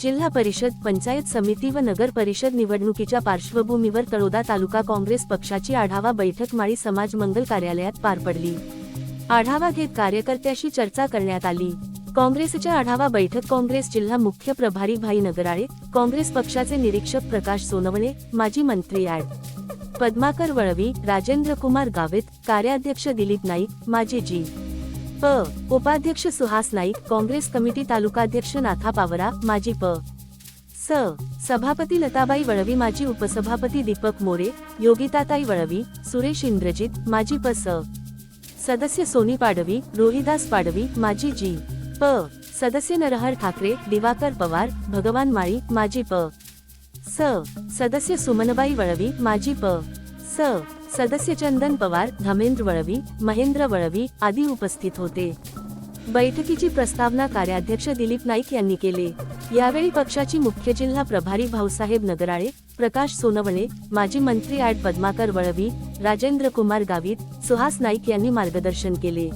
जिल्हा परिषद पंचायत समिती व नगर परिषद निवडणुकीच्या पार्श्वभूमीवर तळोदा तालुका काँग्रेस पक्षाची आढावा बैठक माळी समाज मंगल कार्यालयात पार पडली. आढावा घेत कार्यकर्त्याशी चर्चा करण्यात आली. काँग्रेसच्या आढावा बैठक काँग्रेस जिल्हा मुख्य प्रभारी भाई नगराळे काँग्रेस पक्षाचे निरीक्षक प्रकाश सोनवणे माजी मंत्री ॲड. पद्माकर वळवी राजेंद्र कुमार गावित कार्याध्यक्ष दिलीप नाईक माजी जी. प. उपाध्यक्ष सुहास नाईक काँग्रेस कमिटी तालुकाध्यक्ष नाथा पावरा माजी प. स. सभापती लताबाई वळवी माजी उपसभापती दीपक मोरे योगिताताई वळवी सुरेश इंद्रजित माजी प स. सदस्य सोनी पाडवी रोहिदास पाडवी माजी जी. प. सदस्य नरहर ठाकरे दिवाकर पवार भगवान माळी माजी प. स. सदस्य सुमनबाई वळवी माजी प. स. सदस्य चंदन पवार धमेंद्र वळवी महेंद्र वळवी आदी उपस्थित होते. बैठकीची प्रस्तावना कार्याध्यक्ष दिलीप नाईक यांनी केले. यावेळी पक्षाची मुख्य जिल्हा प्रभारी भाऊसाहेब नगराळे प्रकाश सोनवणे माजी मंत्री ॲड पद्माकर वळवी राजेंद्र कुमार गावित सुहास नाईक यांनी मार्गदर्शन केले.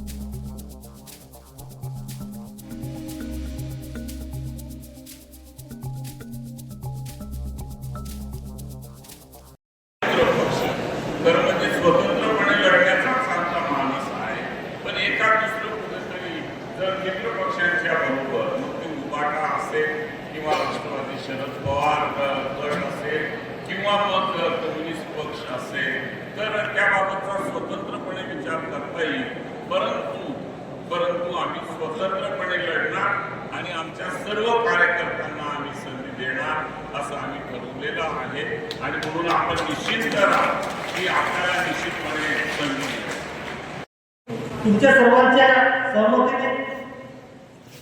तर म्हणजे स्वतंत्रपणे लढण्याचाच आमचा मानस आहे. पण एका दुसरं कुठेतरी जर मित्र पक्षांच्या बरोबर मग ते उबाटा असेल किंवा राष्ट्रवादी शरद पवार गट असेल किंवा मग कम्युनिस्ट पक्ष असेल तर त्याबाबतचा स्वतंत्रपणे विचार करता येईल. परंतु परंतु आम्ही स्वतंत्रपणे लढणार आणि आमच्या सर्व कार्यकर्त्यांना आम्ही संधी देणार. असं आम्ही ठरवलेलं आहे. आणि म्हणून आपण निश्चित करा की आपल्याला निश्चितपणे तुमच्या सर्वांच्या सहमतीने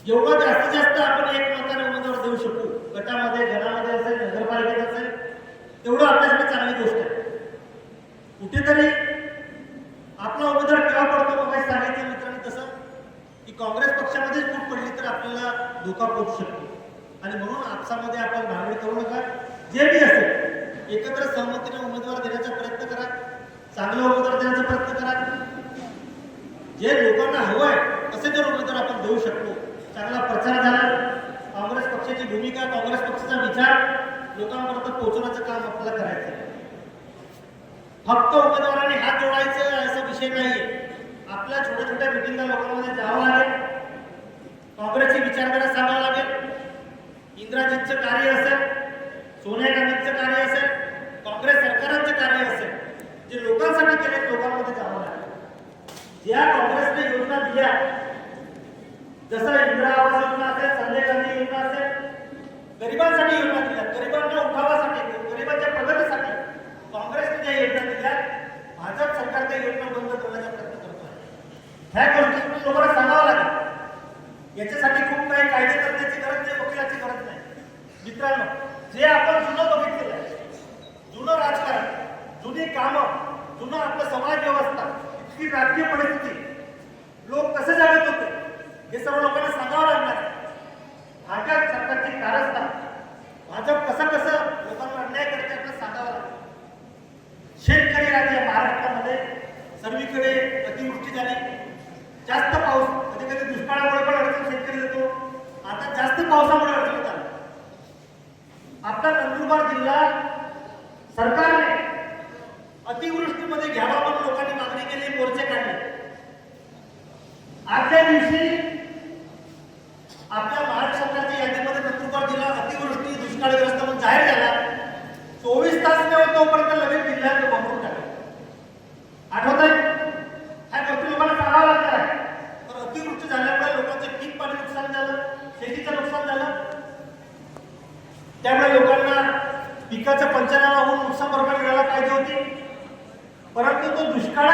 जेवढा जास्तीत जास्त आपण एकमताने उमेदवार देऊ शकू. गटामध्ये घरामध्ये असेल नगरपालिकेत असेल तेवढं आपल्यासाठी चांगली गोष्ट आहे. कुठेतरी आपला उमेदवार केव्हा पडतो मग काही सांगितलं मित्रांनी तसं? की काँग्रेस पक्षामध्येच फूट पडली तर आपल्याला धोका पोहोचू शकतो. आणि म्हणून आपसामध्ये आपण भांडण करू नका. जे बी असेल एकत्र सहमतीने उमेदवार देण्याचा प्रयत्न करा. चांगला उमेदवार देण्याचा प्रयत्न करा. जे लोकांना हवं आहे तसे जर उमेदवार आपण देऊ शकतो. चांगला प्रचार झाला. काँग्रेस पक्षाची भूमिका काँग्रेस पक्षाचा विचार लोकांपर्यंत पोहोचवण्याचं काम आपल्याला करायचं आहे फक्त उमेदवारांनी हात जोडायचं असा विषय नाहीये. आपल्या छोट्या छोट्या मिटिंगला लोकांमध्ये जावं लागेल. काँग्रेसची विचारधारा सांगावं लागेल. इंद्राजीतचं कार्य असेल सोनिया गांधींचं कार्य असेल काँग्रेस सरकारांचं कार्य असेल जे लोकांसाठी केले लोकांमध्ये जावं लागेल. ज्या काँग्रेसने योजना दिल्या जसं इंदिरा आवास योजना असेल संजय गांधी योजना असेल गरिबांसाठी योजना दिल्या गरिबांच्या उठावासाठी गरिबांच्या प्रगतीसाठी काँग्रेसने ज्या योजना दिल्या भाजप सरकार त्या योजना बंद करण्याचा प्रयत्न करतो आहे ह्या गोष्टी लोकांना सांगावं लागेल. याच्यासाठी खूप काही कायदे करण्याची गरज नाही वकिलाची गरज मित्रांनो जे आपण जुनं बघितलेलं आहे जुनं राजकारण जुनी कामं जुनं आपलं समाज व्यवस्था इतकी राजकीय परिस्थिती लोक कसे जगत होते हे सर्व लोकांना सांगावं लागणार आहे. भाजप सरकारची कारस्थान भाजप कसं कसं लोकांवर अन्याय करते आपल्याला सांगावं लागतं शेतकरी राज्य महाराष्ट्रामध्ये सर्वीकडे अतिवृष्टी झाली जास्त पाऊस कधी कधी दुष्काळामुळे पण अडचण शेतकरी येतो आता जास्त पावसामुळे अडचण झाली आपला नंदुरबार जिल्हा सरकारने अतिवृष्टीमध्ये घ्यावा म्हणून लोकांनी मागणी केली मोर्चे काढले. आजच्या दिवशी आपल्या महाराष्ट्र सरकारच्या यादीमध्ये नंदुरबार जिल्हा अतिवृष्टी दुष्काळग्रस्त म्हणून जाहीर झाला. चोवीस तास न होत तोपर्यंत लगेच जिल्ह्यात तो बघून टाकला. आठवत आहे ह्या गोष्टी लोकांना सांगावं लागणार आहे. तर अतिवृष्टी झाल्यामुळे लोकांचं पीक पाणी नुकसान झालं शेतीचं नुकसान झालं. त्यामुळे लोकांना पिकाचं पंचनामा होऊन नुकसान भरपाई मिळायला पाहिजे होती. परंतु तो दुष्काळ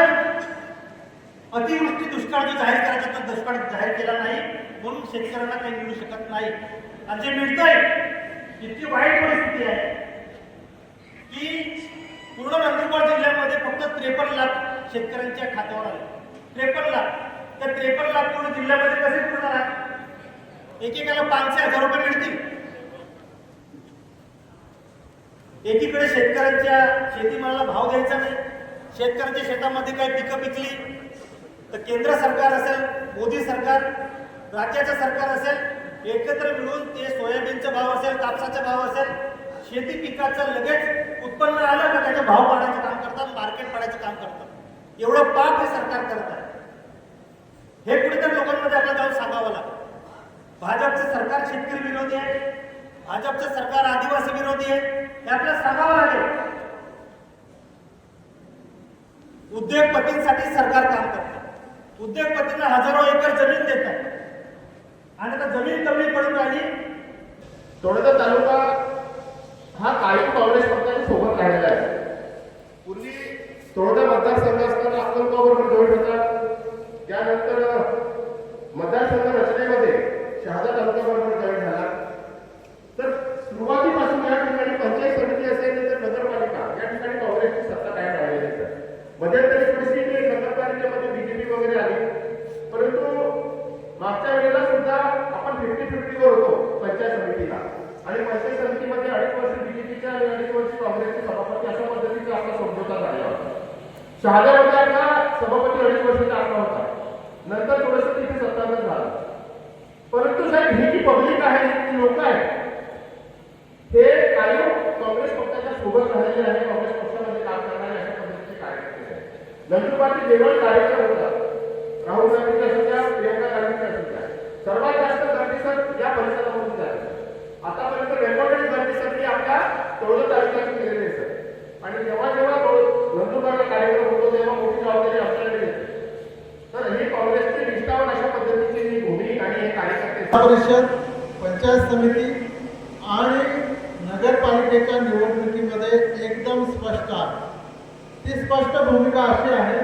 अतिवृष्टी दुष्काळ जो जाहीर करायचा तो दुष्काळ जाहीर केला नाही म्हणून शेतकऱ्यांना काही मिळू शकत नाही. आणि जे मिळतंय इतकी वाईट परिस्थिती आहे की पूर्ण नंदुरबार जिल्ह्यामध्ये फक्त त्रेपन्न लाख शेतकऱ्यांच्या खात्यावर आले. त्रेपन्न लाख. त्या त्रेपन्न लाख पूर्ण जिल्ह्यामध्ये कसे पूर्ण राहणार? एकेकाला पाचशे हजार रुपये मिळतील. एकीकडे शेतकऱ्यांच्या शेतीमालाला भाव द्यायचा नाही. शेतकऱ्यांच्या शेतामध्ये काही पिकं पिकली तर केंद्र सरकार असेल मोदी सरकार राज्याचं सरकार असेल एकत्र मिळून ते सोयाबीनचा भाव असेल कापसाचा भाव असेल शेती पिकाचं लगेच उत्पन्न आलं का त्याचा भाव पाडायचं काम करतात मार्केट पाडायचं काम करतात. एवढं पाप हे सरकार करत आहे. हे कुठेतरी लोकांमध्ये आपल्याला जाऊन सांगावं लागतं भाजपचं सरकार शेतकरी विरोधी आहे. भाजपचं सरकार आदिवासी विरोधी आहे. हे आपल्याला सांगावं लागेल उद्योगपतींसाठी सरकार काम करत. उद्योगपतींना हजारो एकर जमीन देतात. आणि आता जमीन कमी पडून राहिली. तोडगा तालुका हा काही काँग्रेस पक्षाने सोबत राहिलेला आहे. पूर्वी तोडगा मतदारसंघ असताना अक्कलगाव बरोबर जॉईन होता त्यानंतर मतदारसंघ रचनेमध्ये शहादा तालुका बरोबर जॉईन झाला तर सुरुवातीपासून या ठिकाणी पंचायत समिती असेल तर नगरपालिका या ठिकाणी काँग्रेसची सत्ता कायम राहिलेली आहे मध्यंतरी थोडीशी इकडे नगरपालिकेमध्ये बीजेपी वगैरे आली परंतु मागच्या वेळेला सुद्धा आपण फिफ्टी फिफ्टीवर होतो पंचायत समितीला आणि पंचायत समितीमध्ये अडीच वर्ष बीजेपीच्या आणि अडीच वर्ष काँग्रेसचे सभापती अशा पद्धतीचा आपला समझोता झालेला होता शहाद्यामध्ये आपला सभापती अडीच वर्षाचा आकडा होता. नंतर थोडंसं तिथे सत्तांतर झालं. परंतु साहेब ही जी पब्लिक आहे जी लोक आहेत हे कायम काँग्रेस पक्षाच्या सोबत राहिलेले आहे काँग्रेस पक्षामध्ये काम करणारे अशा पद्धतीचे कार्यकर्ते आहेत. नंदुरबारचे जेवढे कार्यक्रम होता. राहुल गांधीच्या असू द्या प्रियंका गांधीच्या असू द्या सर्वात जास्त गर्दी सर या परिसरामध्ये झाली आतापर्यंत रेकॉर्डेड गर्दी सर मी आपल्या चौदा तालुक्यातून केलेली सर. आणि जेव्हा जेव्हा नंदुरबारला कार्यक्रम होतो तेव्हा मोठी जबाबदारी आपल्याकडे तर ही काँग्रेसची निष्ठावून अशा पद्धतीची ही आणि हे कार्यकर्ते परिषद पंचायत समिती आणि नगरपालिकेच्या निवडणुकीमध्ये एकदम स्पष्ट आहे. ती स्पष्ट भूमिका अशी आहे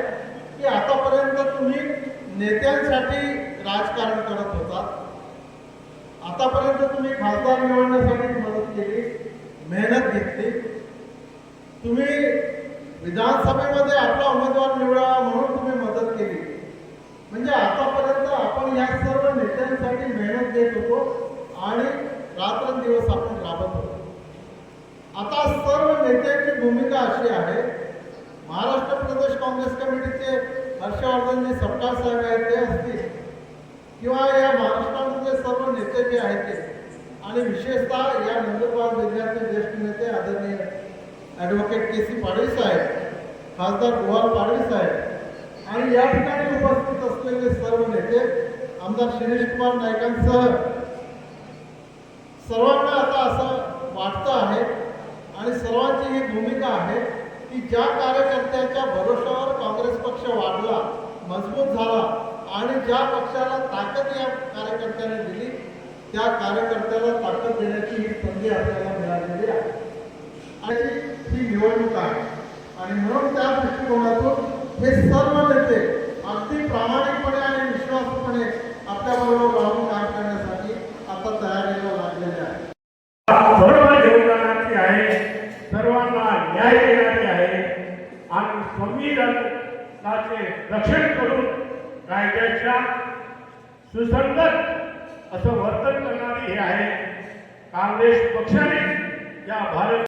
की आतापर्यंत तुम्ही नेत्यांसाठी राजकारण करत होता. आतापर्यंत तुम्ही खासदार निवडण्यासाठी मदत केली मेहनत घेतली. तुम्ही विधानसभेमध्ये आपला उमेदवार निवडावा म्हणून तुम्ही मदत केली. म्हणजे आतापर्यंत आपण या सर्व नेत्यांसाठी मेहनत घेत होतो आणि रात्रंदिवस आपण राबत होतो. आता सर्व नेत्यांची भूमिका अशी आहे महाराष्ट्र प्रदेश काँग्रेस कमिटीचे हर्षवर्धनजी सपकाळ साहेब आहेत ते असतील. किंवा या महाराष्ट्रामध्ये सर्व नेते जे आहेत ते. आणि विशेषतः या नंदुरबार जिल्ह्याचे ज्येष्ठ नेते आदरणीय ॲडव्होकेट के सी पाडवी साहेब खासदार गोवाल पाडवी साहेब आणि या ठिकाणी उपस्थित असलेले सर्व नेते आमदार शिरीष कुमार नायकांसह सर्वांना आता असं वाटतं आहे आणि सर्वांची ही भूमिका आहे की ज्या कार्यकर्त्यांच्या भरोशावर काँग्रेस पक्ष वाढला मजबूत झाला आणि ज्या पक्षाला ताकद या कार्यकर्त्याने दिली त्या कार्यकर्त्याला ताकद देण्याची ही संधी आपल्याला मिळालेली आहे. आणि निवडणूक आहे. आणि म्हणून त्या दृष्टिकोनातून हे सर्व नेते अगदी प्रामाणिकपणे आणि विश्वासपणे आपल्याबरोबर राहून काम करण्यासाठी आता तयारीला लागलेले आहेत. बरोबर घेऊन आहे. सर्वांना न्याय देणारी आहे. आणि संविधानाचे रक्षण करून कायद्याच्या सुसंगत असं वर्तन करणारी हे आहे. काँग्रेस पक्षाने या भारत